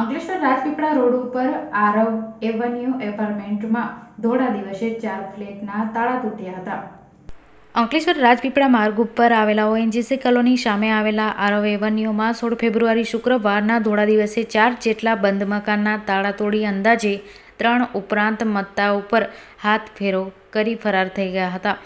Ankleshwar Rajpipla road ઉપર Aarav avenue એપાર્ટમેન્ટમાં ધોળા દિવસે ચાર ફ્લેટના તાળા તૂટ્યા હતા. અંકલેશ્વર રાજપીપળા માર્ગ ઉપર આવેલા ઓએનજીસી કોલોની સામે આવેલા આરવ એવન્યુમાં સોળ ફેબ્રુઆરી શુક્રવારના ધોળા દિવસે ચાર જેટલા બંધ મકાનના તાળા તોડી અંદાજે ત્રણ ઉપરાંત મત્તા ઉપર હાથ ફેરો કરી ફરાર થઈ ગયા હતા.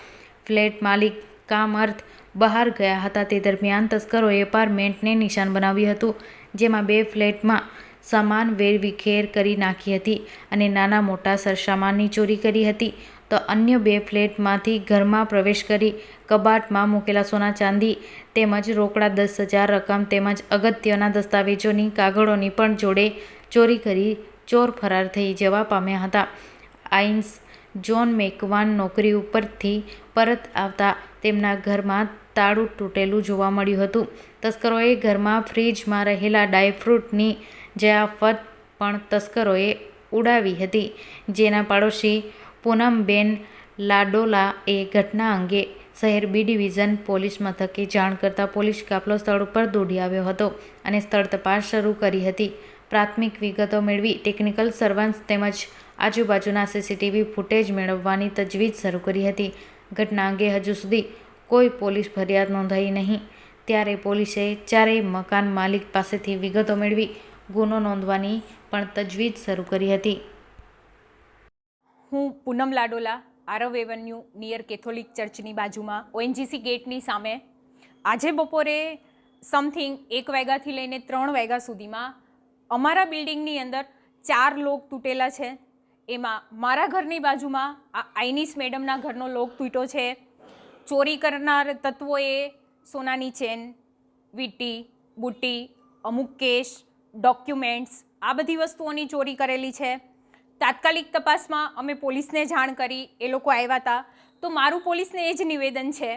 ફ્લેટ માલિક કામ અર્થ બહાર ગયા હતા. તે દરમિયાન તસ્કરોએ એપાર્ટમેન્ટને નિશાન બનાવ્યું હતું, જેમાં બે ફ્લેટમાં સામાન વેરવિખેર કરી નાખી હતી અને નાના મોટા સરસામાનની ચોરી કરી હતી. તો અન્ય બે ફ્લેટમાંથી ઘરમાં પ્રવેશ કરી કબાટમાં મૂકેલા સોના ચાંદી તેમજ રોકડા દસ હજાર રકમ તેમજ અગત્યના દસ્તાવેજોની કાગળોની પણ જોડે ચોરી કરી ચોર ફરાર થઈ જવા પામ્યા હતા. આઇન્સ જોન મેકવાન નોકરી ઉપરથી પરત આવતા તેમના ઘરમાં તાળું તૂટેલું જોવા મળ્યું હતું. તસ્કરોએ ઘરમાં ફ્રીજમાં રહેલા ડ્રાયફ્રૂટની જયાફત પણ તસ્કરોએ ઉડાવી હતી. જેના પાડોશી પૂનમબેન લાડોલા એ ઘટના અંગે શહેર બી ડિવિઝન પોલીસ મથકે જાણ કરતાં પોલીસ કાફલો સ્થળ ઉપર દોડી આવ્યો હતો અને સ્થળ તપાસ શરૂ કરી હતી. પ્રાથમિક વિગતો મેળવી ટેકનિકલ સર્વન્સ તેમજ આજુબાજુના સીસીટીવી ફૂટેજ મેળવવાની તજવીજ શરૂ કરી હતી. ઘટના અંગે હજુ સુધી કોઈ પોલીસ ફરિયાદ નોંધાઈ નહીં. ત્યારે પોલીસે ચારેય મકાન માલિક પાસેથી વિગતો મેળવી ગુનો નોંધવાની પણ તજવીજ શરૂ કરી હતી. હું Poonam Ladola, Aarav avenue, near Catholic ચર્ચની બાજુમાં ઓએનજીસી ગેટની સામે આજે બપોરે સમથિંગ એક વાગ્યાથી લઈને ત્રણ વાગ્યા સુધીમાં અમારા બિલ્ડિંગની અંદર ચાર લોક તૂટેલા છે. એમાં મારા ઘરની બાજુમાં આ આઈનીસ મેડમના ઘરનો લોક તૂટ્યો છે. ચોરી કરનાર તત્વોએ સોનાની ચેન, વીટી, બુટ્ટી, અમુક કેશ ડોક્યુમેન્ટ્સ, આ બધી વસ્તુઓની ચોરી કરેલી છે. તાત્કાલિક તપાસમાં અમે પોલીસને જાણ કરી, એ લોકો આવ્યા હતા. તો મારું પોલીસને એ જ નિવેદન છે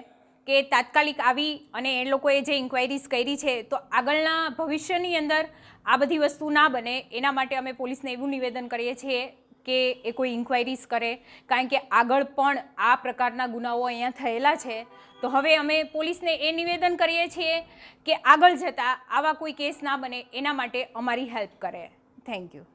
કે તાત્કાલિક આવી અને એ લોકોએ જે ઇન્ક્વાયરીઝ કરી છે, તો આગળના ભવિષ્યની અંદર આ બધી વસ્તુ ના બને. એના માટે અમે પોલીસને એવું નિવેદન કરીએ છીએ કે એ કોઈ ઇન્ક્વાયરીઝ કરે, કારણ કે આગળ પણ આ પ્રકારના ગુનાઓ અહીંયા થયેલા છે. તો હવે અમે પોલીસને એ નિવેદન કરીએ છીએ કે આગળ જતાં આવા કોઈ કેસ ના બને, એના માટે અમારી હેલ્પ કરે. Thank you